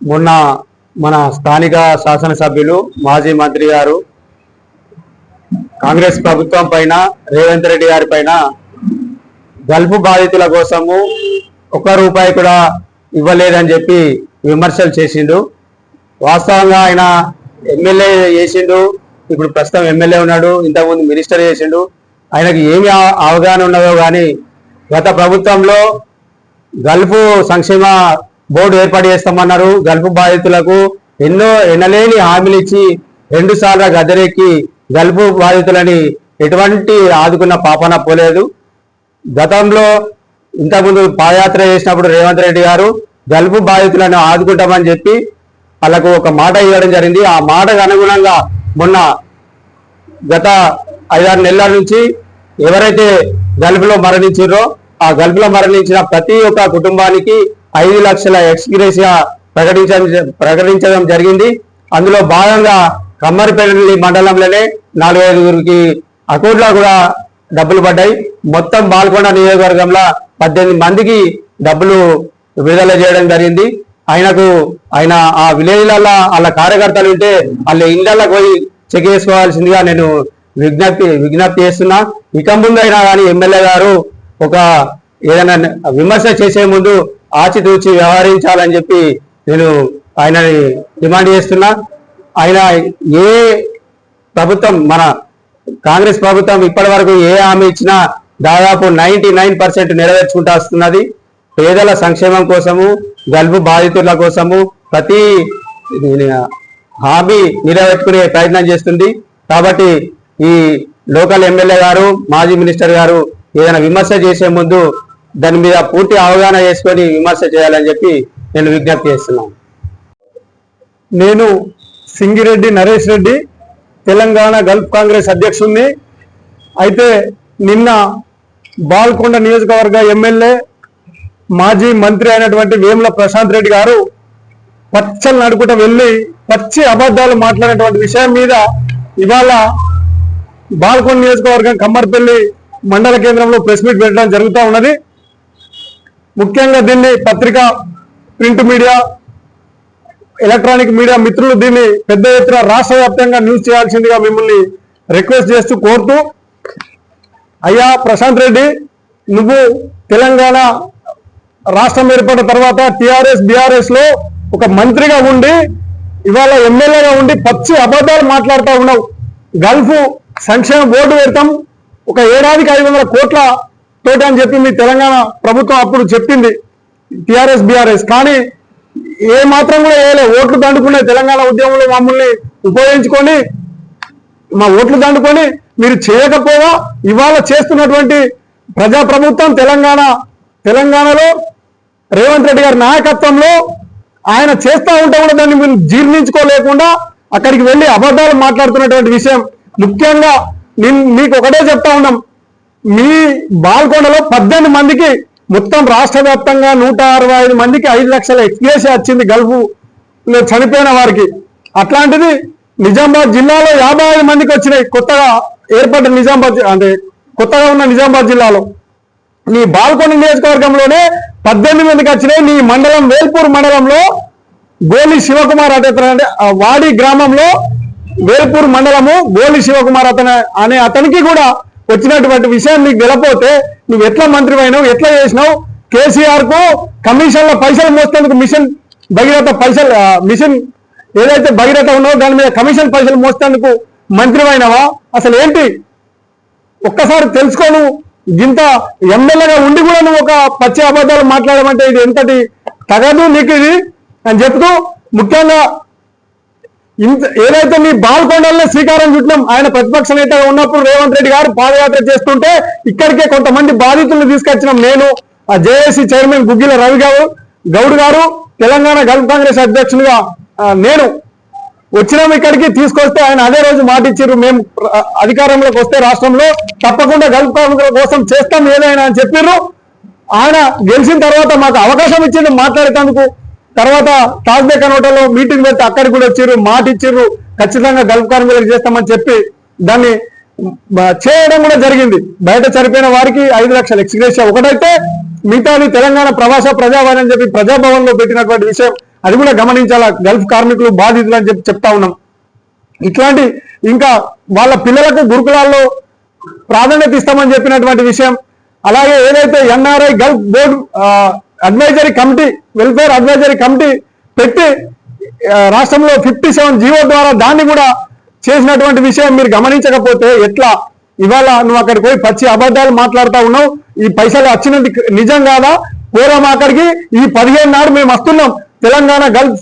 మొన్న మన స్థానిక శాసనసభ్యులు మాజీ మంత్రి గారు కాంగ్రెస్ ప్రభుత్వం పైన రేవంత్ రెడ్డి గారి పైన గల్ఫ్ బాధితుల కోసము ఒక్క రూపాయి కూడా ఇవ్వలేదని చెప్పి విమర్శలు చేసిండు. వాస్తవంగా ఆయన ఎమ్మెల్యే చేసిండు. ఇప్పుడు ప్రస్తుతం ఎమ్మెల్యే ఉన్నాడు. ఇంతకుముందు మినిస్టర్ చేసిండు. ఆయనకు ఏమి అవగాహన ఉన్నదో కానీ గత ప్రభుత్వంలో గల్ఫ్ సంక్షేమ బోర్డు ఏర్పాటు చేస్తామన్నారు. గల్ఫ్ బాధితులకు ఎన్నో ఎనలేని హామీలు ఇచ్చి రెండు సార్లు గద్దెరెక్కి గల్ఫ్ బాధితులని ఎటువంటి ఆదుకున్న పాపన పోలేదు. గతంలో ఇంతకుముందు పాదయాత్ర చేసినప్పుడు రేవంత్ రెడ్డి గారు గల్ఫ్ బాధితులను ఆదుకుంటామని చెప్పి వాళ్ళకు ఒక మాట ఇవ్వడం జరిగింది. ఆ మాటకు అనుగుణంగా మొన్న గత ఐదారు నెలల నుంచి ఎవరైతే గల్ఫ్లో మరణించారో ఆ గల్ఫ్లో మరణించిన ప్రతి ఒక్క కుటుంబానికి ఐదు లక్షల ఎక్స్గ్రేసియా ప్రకటించడం ప్రకటించడం జరిగింది. అందులో భాగంగా కమ్మరిపల్లి మండలంలోనే నాలుగైదుగురికి అకౌంట్లో కూడా డబ్బులు పడ్డాయి. మొత్తం బాల్కొండ నియోజకవర్గంలో పద్దెనిమిది మందికి డబ్బులు విడుదల చేయడం జరిగింది. ఆయనకు ఆయన ఆ విలేజ్లలో వాళ్ళ కార్యకర్తలు ఉంటే వాళ్ళ ఇండ్లలో పోయి చెక్ చేసుకోవాల్సిందిగా నేను విజ్ఞప్తి విజ్ఞప్తి చేస్తున్నా. ఇక ముందు అయినా కానీ ఎమ్మెల్యే గారు ఒక ఏదైనా విమర్శ చేసే ముందు ఆచితూచి వ్యవహరించాలని చెప్పి నేను ఆయనని డిమాండ్ చేస్తున్నా. ఆయన ఏ ప్రభుత్వం మన కాంగ్రెస్ ప్రభుత్వం ఇప్పటి వరకు ఏ హామీ ఇచ్చినా దాదాపు నైంటీ నైన్ పర్సెంట్ నెరవేర్చుకుంటూ వస్తున్నది పేదల సంక్షేమం కోసము గల్బు బాధితుల కోసము ప్రతి హామీ నెరవేర్చుకునే ప్రయత్నం చేస్తుంది. కాబట్టి ఈ లోకల్ ఎమ్మెల్యే గారు మాజీ మినిస్టర్ గారు ఏదైనా విమర్శ చేసే ముందు దాని మీద పూర్తి అవగాహన చేసుకొని విమర్శ చేయాలని చెప్పి నేను విజ్ఞప్తి చేస్తున్నాను. నేను సింగిరెడ్డి నరేష్ రెడ్డి తెలంగాణ గల్ఫ్ కాంగ్రెస్ అధ్యక్షుడిని అయితే నిన్న బాల్కొండ నియోజకవర్గ ఎమ్మెల్యే మాజీ మంత్రి అయినటువంటి వేముల ప్రశాంత్ రెడ్డి గారు పచ్చలు నడుపుట వెళ్ళి పచ్చి అబద్ధాలు మాట్లాడేటువంటి విషయం మీద ఇవాళ బాల్కొండ నియోజకవర్గం కమ్మర్పల్లి మండల కేంద్రంలో ప్రెస్ మీట్ పెట్టడం జరుగుతూ ఉన్నది. ముఖ్యంగా దీన్ని పత్రిక ప్రింట్ మీడియా ఎలక్ట్రానిక్ మీడియా మిత్రులు దీన్ని పెద్ద ఎత్తున రాష్ట్ర వ్యాప్తంగా న్యూస్ చేయాల్సిందిగా మిమ్మల్ని రిక్వెస్ట్ చేస్తూ కోరుతూ అయ్యా ప్రశాంత్ రెడ్డి నువ్వు తెలంగాణ రాష్ట్రం ఏర్పడిన తర్వాత టిఆర్ఎస్ బిఆర్ఎస్లో ఒక మంత్రిగా ఉండి ఇవాళ ఎమ్మెల్యేగా ఉండి పచ్చి అబద్ధాలు మాట్లాడుతూ ఉన్నావు. గల్ఫ్ సంక్షేమ బోర్డు పెడతాం. ఒక ఏడాదికి ఐదు వందల కోట్ల తోట అని చెప్పింది తెలంగాణ ప్రభుత్వం అప్పుడు చెప్పింది. TRS BRS. కానీ ఏ మాత్రం కూడా వేయలే. ఓట్లు దండుకునే తెలంగాణ ఉద్యమంలో మమ్మల్ని ఉపయోగించుకొని మా ఓట్లు దండుకొని మీరు చేయకపోగా ఇవాళ చేస్తున్నటువంటి ప్రజా ప్రభుత్వం తెలంగాణ తెలంగాణలో రేవంత్ రెడ్డి గారి నాయకత్వంలో ఆయన చేస్తూ ఉంటే కూడా దాన్ని మీరు జీర్ణించుకోలేకుండా అక్కడికి వెళ్ళి అబద్ధాలు మాట్లాడుతున్నటువంటి విషయం. ముఖ్యంగా నేను మీకు ఒకటే చెప్తా ఉన్నాం. మీ బాల్కొండలో పద్దెనిమిది మందికి మొత్తం రాష్ట్ర వ్యాప్తంగా నూట అరవై ఐదు మందికి ఐదు లక్షల ఎక్స్గ్రేసి వచ్చింది గల్ఫ్లో చనిపోయిన వారికి. అట్లాంటిది నిజామాబాద్ జిల్లాలో యాభై ఐదు మందికి వచ్చినాయి కొత్తగా ఏర్పడ్డ నిజామాబాద్ అంటే కొత్తగా ఉన్న నిజామాబాద్ జిల్లాలో. నీ బాల్కొండ నియోజకవర్గంలోనే పద్దెనిమిది మందికి వచ్చినాయి. నీ మండలం వేల్పూర్ మండలంలో గోలి శివకుమార్ అటే అంటే వాడి గ్రామంలో వేల్పూర్ మండలము గోలి శివకుమార్ అతను అనే అతనికి కూడా వచ్చినటువంటి విషయం నీకు వెళ్ళపోతే నువ్వు ఎట్లా మంత్రి అయినావు ఎట్లా చేసినావు? కేసీఆర్కు కమిషన్ల పైసలు మోసేందుకు మిషన్ భగీరథ పైసలు మిషన్ ఏదైతే భగీరథ ఉన్నో దాని మీద కమిషన్ పైసలు మోసేందుకు మంత్రి అయినావా అసలు ఏంటి? ఒక్కసారి తెలుసుకోను. ఇంత ఎమ్మెల్యేగా ఉండి కూడా నువ్వు ఒక పచ్చి అబద్ధాలు మాట్లాడమంటే ఇది ఎంతటి తగదు నీకు ఇది అని చెప్తూ ముఖ్యంగా ఇంత ఏదైతే మీ బాల్కొండల్లో శ్రీకారం చుట్టినాం ఆయన ప్రతిపక్ష నేతగా ఉన్నప్పుడు రేవంత్ రెడ్డి గారు పాదయాత్ర చేస్తుంటే ఇక్కడికే కొంతమంది బాధితులను తీసుకొచ్చినాం నేను ఆ జేఏసీ చైర్మన్ గుగ్గిల రవి గారు గౌడ్ గారు తెలంగాణ గల్ఫ్ కాంగ్రెస్ అధ్యక్షులుగా నేను వచ్చినాం ఇక్కడికి తీసుకొస్తే ఆయన అదే రోజు మాట ఇచ్చారు మేము అధికారంలోకి వస్తే రాష్ట్రంలో తప్పకుండా గల్ఫ్ కాంగ్రెస్ కోసం చేస్తాం ఏదైనా అని చెప్పారు ఆయన గెలిచిన తర్వాత మాకు అవకాశం ఇచ్చింది మాట్లాడేటందుకు తర్వాత తాజ్బేక్ హోటల్లో మీటింగ్ పెడితే అక్కడికి కూడా వచ్చారు మాట ఇచ్చారు. ఖచ్చితంగా గల్ఫ్ కార్మికులకు చేస్తామని చెప్పి దాన్ని చేయడం కూడా జరిగింది. బయట చనిపోయిన వారికి ఐదు లక్షలు ఎక్స్గ్రేషియా ఒకటైతే మిగతాది తెలంగాణ ప్రవాస ప్రజావాణి అని చెప్పి ప్రజాభవన్లో పెట్టినటువంటి విషయం అది కూడా గమనించాలా? గల్ఫ్ కార్మికులు బాధితులు అని చెప్పి చెప్తా ఉన్నాం. ఇట్లాంటి ఇంకా వాళ్ళ పిల్లలకు గురుకులాల్లో ప్రాధాన్యత ఇస్తామని చెప్పినటువంటి విషయం అలాగే ఏదైతే NRI gulf board advisory committee welfare advisory committee పెట్టి రాష్ట్రంలో ఫిఫ్టీ సెవెన్ జీవో ద్వారా దాన్ని కూడా చేసినటువంటి విషయం మీరు గమనించకపోతే ఎట్లా? ఇవాళ నువ్వు అక్కడికి పోయి పచ్చి అబద్ధాలు మాట్లాడుతూ ఉన్నావు. ఈ పైసలు వచ్చినది నిజం కాదా? పోరాం అక్కడికి ఈ పదిహేను నాడు మేము వస్తున్నాం. తెలంగాణ గల్ఫ్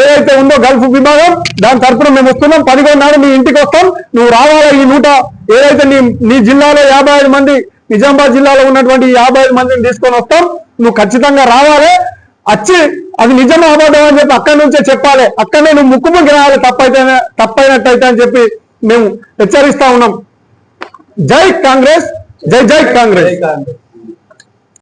ఏదైతే ఉందో గల్ఫ్ విభాగం దాని తరఫున మేము వస్తున్నాం. పదిహేను నాడు మీ ఇంటికి వస్తాం. నువ్వు రావాలా ఈ నూట ఏదైతే నీ నీ జిల్లాలో యాభై ఐదు మంది నిజామాబాద్ జిల్లాలో ఉన్నటువంటి యాభై ఐదు మందిని తీసుకొని వస్తాం. నువ్వు ఖచ్చితంగా రావాలి. వచ్చి అది నిజం అబద్ధం అని చెప్పి అక్కడి నుంచే చెప్పాలి. అక్కడనే నువ్వు ముక్కు రావాలి. తప్పైతే తప్పైనట్టయితే అని చెప్పి మేము హెచ్చరిస్తా ఉన్నాం. జై కాంగ్రెస్ జై జై కాంగ్రెస్. జై కాంగ్రెస్.